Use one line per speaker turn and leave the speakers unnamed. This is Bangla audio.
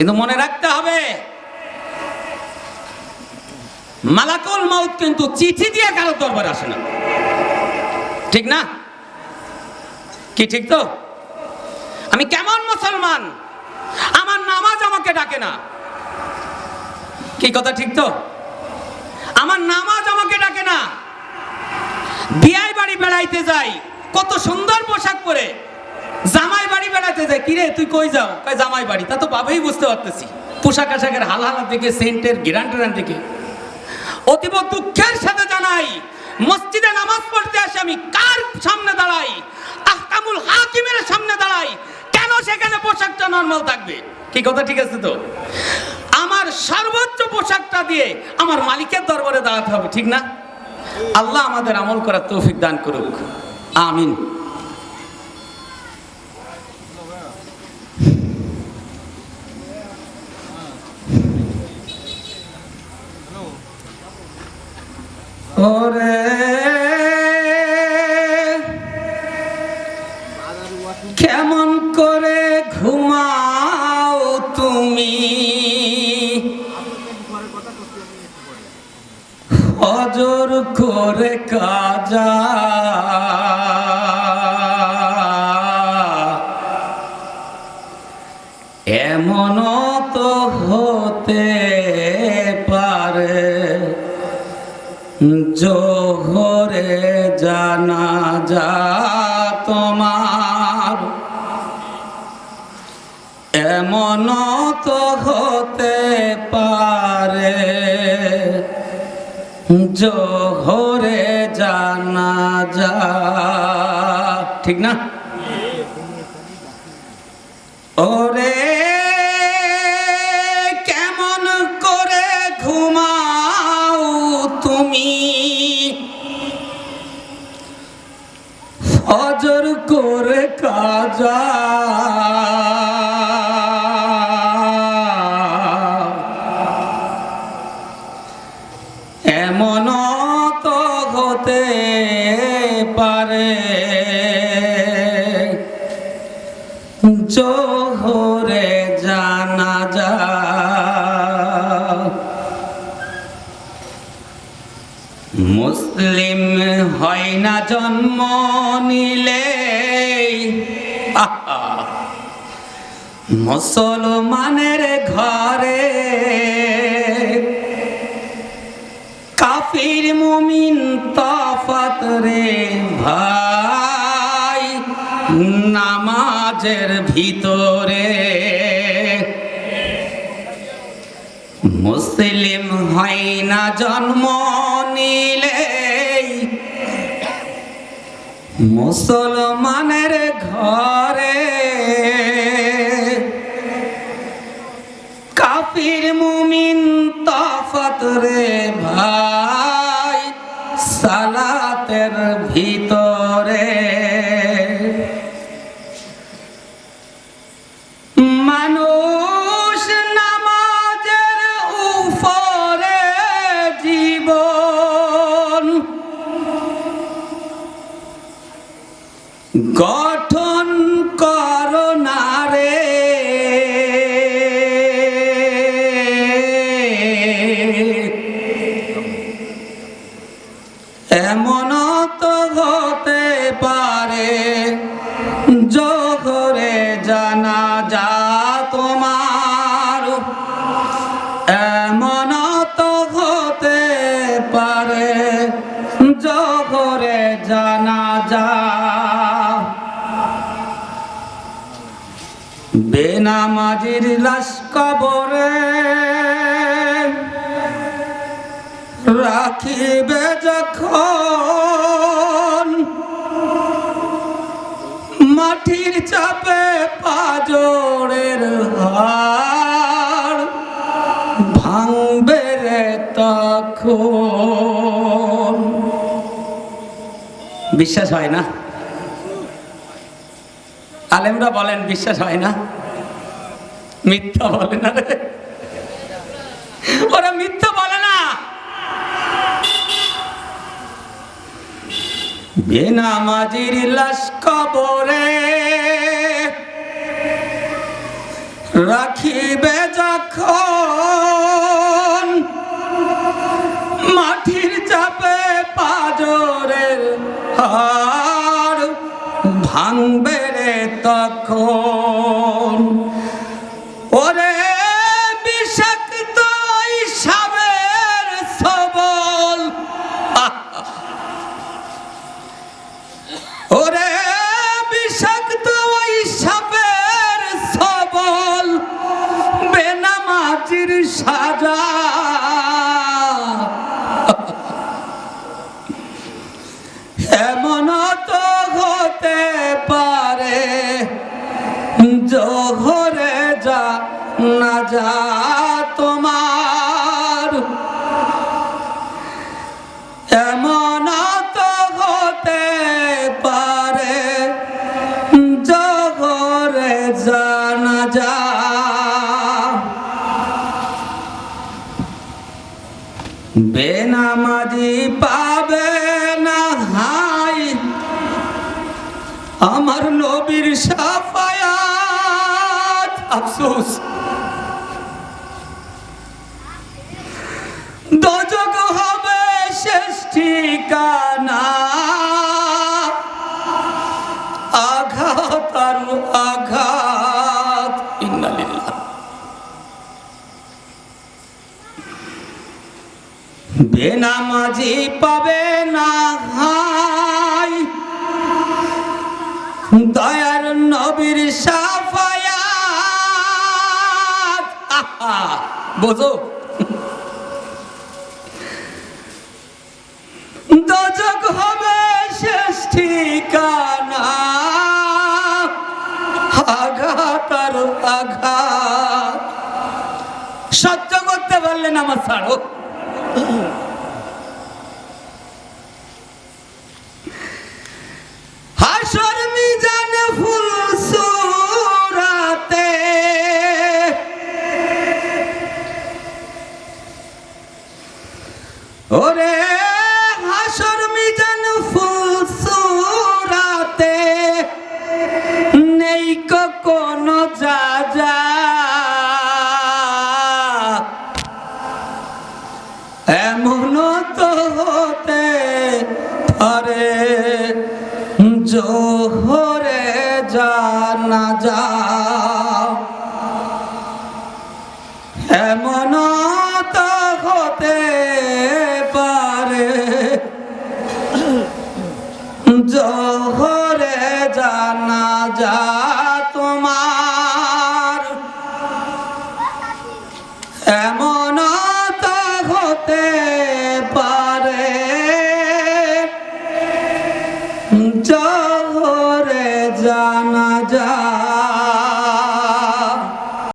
কিন্তু মনে রাখতে হবে, মালাকুল মাউত কিন্তু চিঠি দিয়ে কারও দরবার আসে না। ঠিক না? কি ঠিক তো? আমি কেমন মুসলমান? আমার নামাজ আমাকে ডাকে না। কি কথা ঠিক তো? আমার নামাজ আমাকে ডাকে না। বিয়াই বাড়ি বেড়াইতে যাই, কত সুন্দর পোশাক পরে। জামাই বাড়ি বেড়াতে যাই কিরে, তুই কই যাও? কই জামাই বাড়ি। তা তো বাবাই বুঝতে পারতেছি। পোশাক আশাকের হাল হালা দিকে, সেন্টের গিরান্টার দিকে। অতীব দুঃখের সাথে জানাই, মসজিদে নামাজ পড়তে আসে আমি, কার সামনে দাঁড়াই? আহকামুল হাকিমের সামনে দাঁড়াই, কেন সেখানে পোশাকটা নর্মাল থাকবে? কি কথা ঠিক আছে তো? আমার সর্বোচ্চ পোশাকটা দিয়ে আমার মালিকের দরবারে দাঁড়াতে হবে, ঠিক না? আল্লাহ আমাদের আমল করার তৌফিক দান করুক। আমিন। ওরে কেমন করে ঘুমাও তুমি? অজর করে কাজা। জোহরে জানা যা তোমার। এমন তো হতে পারে জোহরে জানা যা ঠিক না? ওরে করে কাজা এমন তো হতে পারে। জোহরে মুসলিম হয় না জন্ম নিলে। মুসলমানের ঘরে কাফির মুমিন তফাত রে ভাই, নামাজের ভিতরে। মুসলিম হয় না জন্ম মুসলমানের ঘরে কাফির মুমিন তফত রে ভাই সালাতের ভিতরে গঠন করোনা রে। এমন তো হতে পারে, জোহরে জানা যা তোমার। এমন তো হতে পারে, জোহরে জানা যা বেনামাজির লাশ কবরে রাখিবে যখন মাটির চাপে পাজরের হাড় ভাঙবে রে তখন। বিশ্বাস হয় না? আলেমরা বলেন, বিশ্বাস হয় না? মিথ্যা বলে না রে। ওরা মিথ্যা বলে না। বেনামাজির লাশ কবরে রাখিবে যখন মাটির চাপে পাজরের হাড় ভাঙবে রে তখন। ওরে বিষাক্ত সাবের সবল। ওরে বিষাক্ত ওই সাপের সবল। বেনামাজির সাজা। এমন তো হতে পারে জোহরে যা যা তোমার। এমন তো হতে পারে, জগরে জানা যা। বেনামাজি পাবে না হাই, আমার নবীর সাফায়াত। আফসোস। ঠিকানা। আঘাত আর আঘাত। বেনামাজি পাবে না হাই। দয়ার নবীর সাফায়াত। বোঝো। ঠিকানা। আঘাত আর আঘাত। সহ্য করতে পারলেন আমার ছাড়ো। জানা যা